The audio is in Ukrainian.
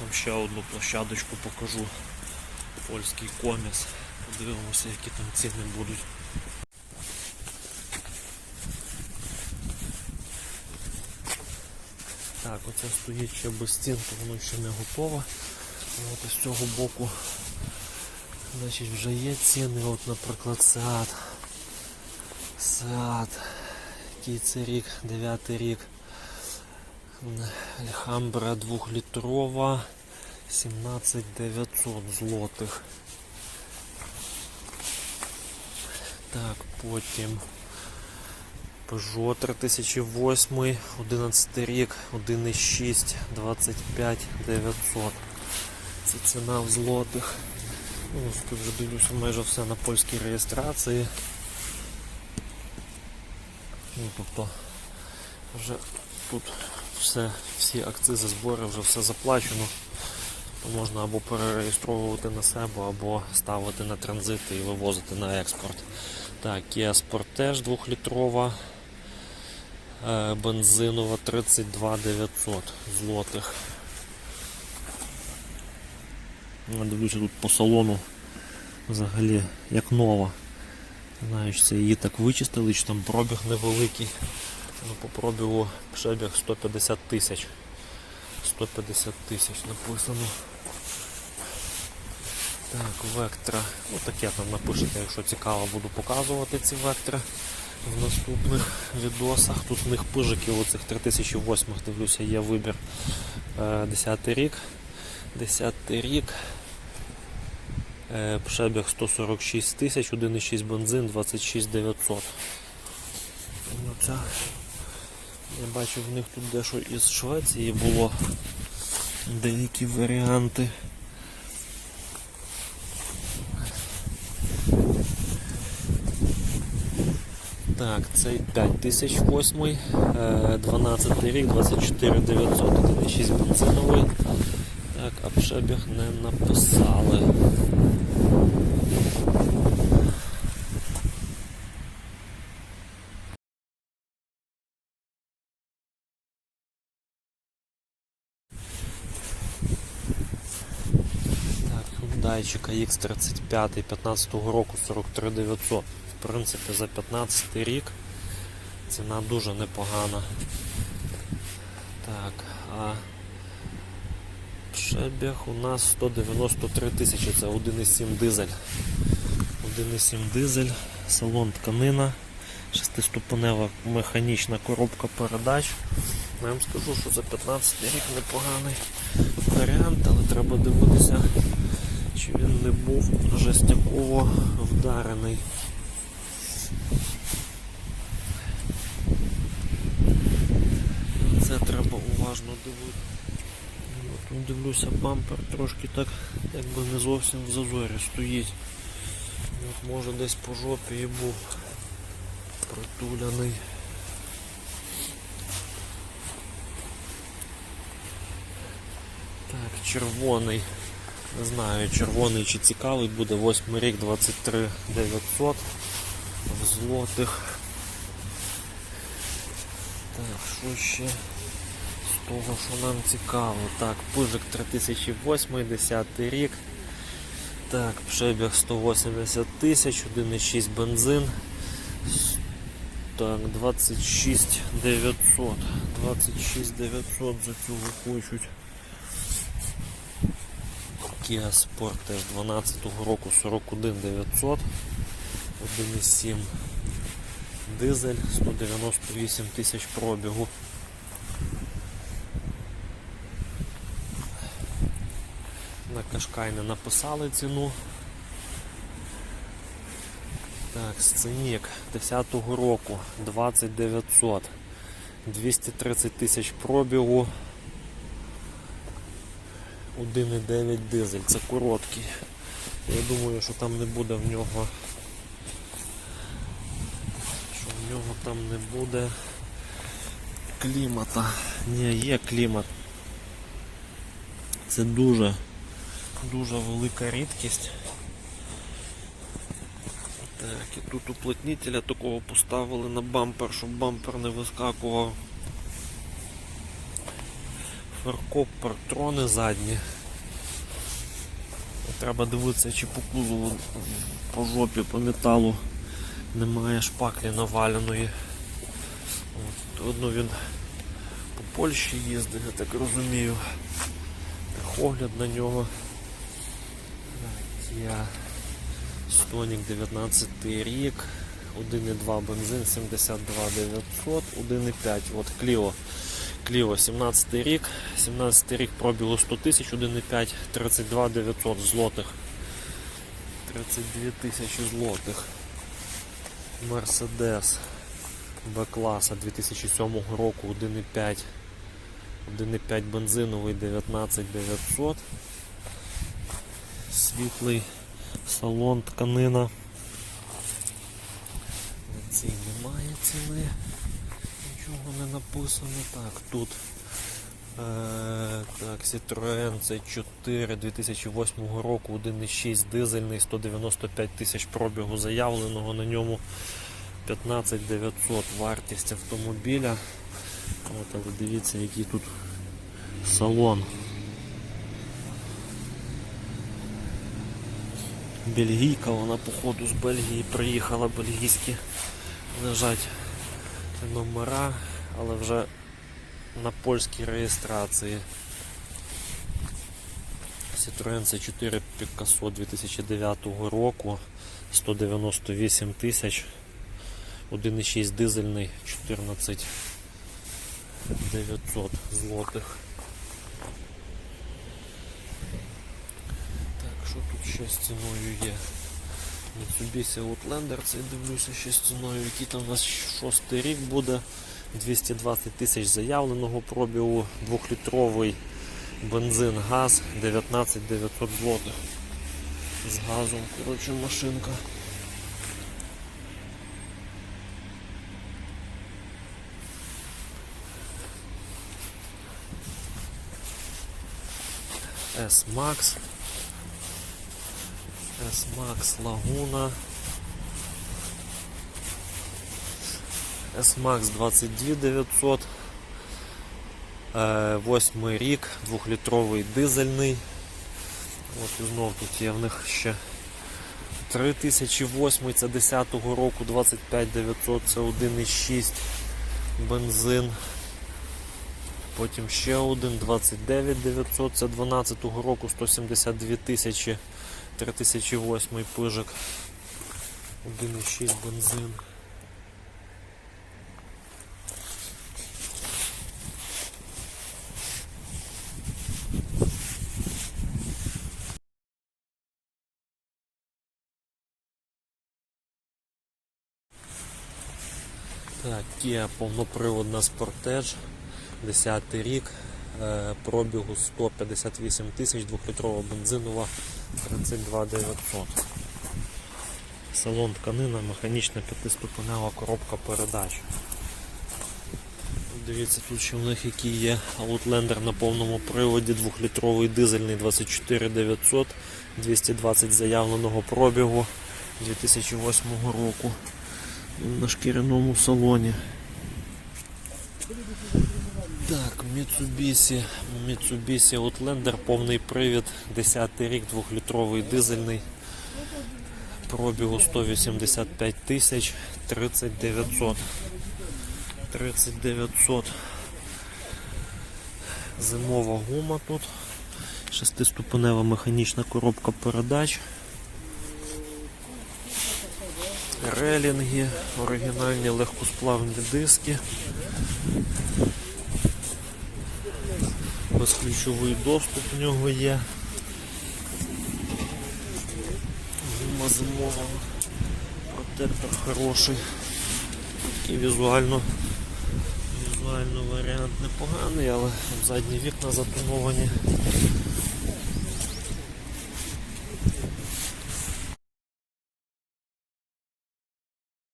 вам ще одну площадочку покажу. Польський коміс. Подивимося, які там ціни будуть. Так, оце стоїть ще без стінки, воно ще не готове. От з цього боку значить, вже є ціни, от, наприклад, Seat. Seat. Який це рік, 9 рік. Альхамбра 2-літрова. 17 900 злотих. Так, потім Peugeot 3008, 11 рік, 1,6, 25 900. Це ціна в злотих. Ну, тут вже дивлюся майже все на польській реєстрації. Ну, тобто вже тут все, всі акцизи, збори, вже все заплачено. То можна або перереєстровувати на себе, або ставити на транзит і вивозити на експорт. Так, Kia Sportage 2-літрова, е, бензинова 32 900 злотих. Дивлюся тут по салону взагалі як нова. Чи це її так вичистили, чи там пробіг невеликий. Ну, по пробігу пробіг 150 тисяч. 150 тисяч написано. Так, вектора. Ну таке там напишете, якщо цікаво, буду показувати ці вектори в наступних відосах. Тут в них пижиків оцих 3008 дивлюся, є вибір. Е, 10 рік. 10 рік. Е, Пшебіг 146 тисяч, 1,6 бензин, 26 900. Ну, ця, я бачу в них тут дещо із Швеції було деякі варіанти. Так, цей 5008, е, 12 рік, 24 900, 1,6 бензиновий. Так, а пшебіг не написали. Так, Hyundaiчика X35 15 року 43 900. В принципі, за 15 рік ціна дуже непогана. Так, а пшебіг у нас 193 тисячі, це 1,7 дизель. 1,7 дизель, салон тканина, шестиступенева механічна коробка передач. Ну, Я вам скажу, що за 15 рік непоганий варіант, але треба дивитися, чи він не був жестяково вдарений. Це треба уважно дивитися. Тут дивлюся, бампер трошки так якби не зовсім в зазорі стоїть. От може десь по жопі і був притуляний. Так, червоний. Не знаю, червоний чи цікавий буде 8 рік 23 900 в злотих. Так, що ще з того, що нам цікаво? Так, пижик 3008, 10 рік. Так, пшебіг 180 тисяч, 1,6 бензин. Так, 26 900. 26 900 за цю хочуть. Kia Sportage 12 року 41 900. 1,7 дизель, 198 тисяч пробігу. На Кашкай не написали ціну. Так, сценік 10-го року 2900, 230 тисяч пробігу. 1,9 дизель, це короткий. Я думаю, що там не буде в нього. Що в нього там не буде клімата. Ні, є клімат. Це дуже, дуже велика рідкість. Так, і тут уплотнителя такого поставили на бампер, щоб бампер не вискакував. Фаркоп, партрони задні. Треба дивитися, чи по кузову по жопі, по металу немає шпаклі наваленої. От, Одно він по Польщі їздив, я так розумію. Огляд на нього. Я Стонік 19 рік, 1,2 бензин, 72 900, 1,5. От Кліо. Кліо 17 рік, 17 рік пробігу 100 тисяч, 1,5, 32 900 злотих. 32 тисячі злотих. Мерседес Б-класа 2007 року 1,5. 1,5 бензиновий 19 900. Світлий салон, тканина. На немає ціни. Не написано. Так, тут е, так, Citroen C4 2008 року, 1,6 дизельний, 195 тисяч пробігу заявленого на ньому 15 900 вартість автомобіля. От, але дивіться, який тут салон. Бельгійка, вона походу з Бельгії приїхала, бельгійські лежать номера, але вже на польській реєстрації. Citroen C4 Picasso 2009 року 198 тисяч 1,6 дизельний 14 900 злотих. Так, що тут ще з ціною є? Mitsubishi Outlander, цей дивлюся ще з ціною, який там у нас шостий рік буде. 220 тисяч заявленого пробігу, 2-літровий бензин, газ, 19 900 злотих. З газом, коротше, машинка. S-Max. S-Max Laguna. S-Max 22 900. Е, рік, двохлітровий дизельний. От і знов тут є в них ще 3008, це 10-го року, 25 900, це 1,6 бензин. Потім ще один 29 900, це 12-го року 172 тисячі, 3008 пижик, 1,6 бензин. Так, Kia повноприводна Sportage, 10 рік, е, пробігу 158 тисяч, 2-літрова бензинова 32 900. Салон тканина, механічна п'ятиступенева коробка передач. Дивіться, тут ще в них які є Outlander на повному приводі, 2-літровий дизельний 24 900, 220 заявленого пробігу 2008 року на шкіряному салоні. Так, Mitsubishi, Mitsubishi Outlander, повний привід, 10 рік, 2-літровий дизельний, пробігу 185 тисяч, 3900. 3900. Зимова гума тут, шестиступенева механічна коробка передач. Релінги, оригінальні легкосплавні диски. Безключовий доступ в нього є. Гума зимова. Протектор хороший. І візуально, візуально варіант непоганий, але задні вікна затоновані.